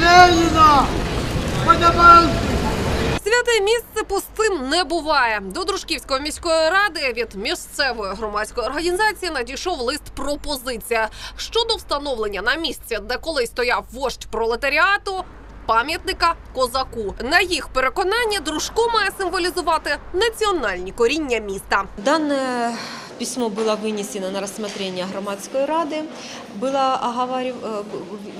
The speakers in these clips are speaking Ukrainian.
Ленина! Подавайте! Святе місце пустим не буває. До Дружківської міської ради від місцевої громадської організації надійшов лист пропозиція щодо встановлення на місці, де колись стояв вождь пролетаріату. Пам'ятника козаку на їх переконання дружко має символізувати національні коріння міста. Данное письмо было вынесено на рассмотрение громадской рады, было оговарив... э,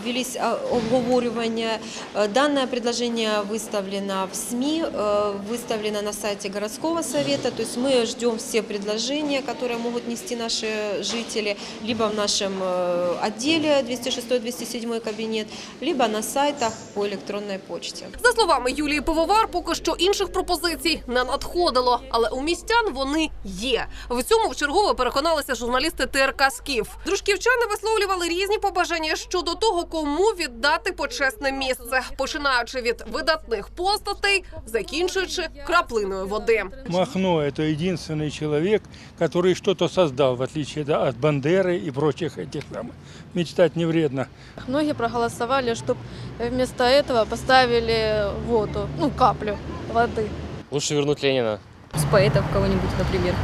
велись а, обговорювания. Э, Данное предложение выставлено в СМИ, э, выставлено на сайте городского совета, то есть мы ждем все предложения, которые могут нести наши жители, либо в нашем э, отделе 206-207 кабинет, либо на сайтах по электронной почте. За словами Юлії Пивовар, поки що інших пропозицій не надходило, але у містян вони є. В цьому вчергове переконалися журналісти ТРК «Скіф». Дружківчани висловлювали різні побажання щодо того, кому віддати почесне місце, починаючи від видатних постатей, закінчуючи краплиною води. Махно – это единственный человек, который что-то создал, в отличие да, от Бандеры и прочих этих самых. Мечтать не вредно. Многие проголосовали, чтобы вместо этого поставили воду, ну, каплю воды. Лучше вернуть Ленина. с поэтов кого-нибудь, например.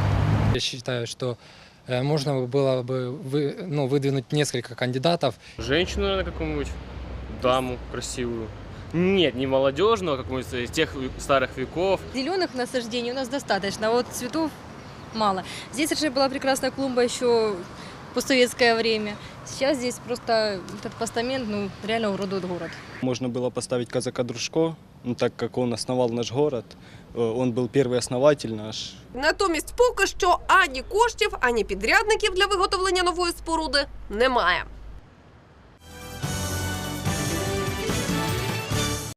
Я считаю, что э, можно было бы вы, ну, выдвинуть несколько кандидатов. Женщину, наверное, какую-нибудь. Даму красивую. Нет, не молодежную, а какую-нибудь из тех старых веков. Зеленых насаждений у нас достаточно, а вот цветов мало. Здесь раньше была прекрасная клумба еще в постсоветское время. Сейчас здесь просто этот постамент ну, реально уродует город. Можно было поставить казака Дружко, ну, так как он основал наш город. Э, Он был первый основатель наш. Натомість, поки що ані коштів, ані підрядників для виготовлення нової споруди немає.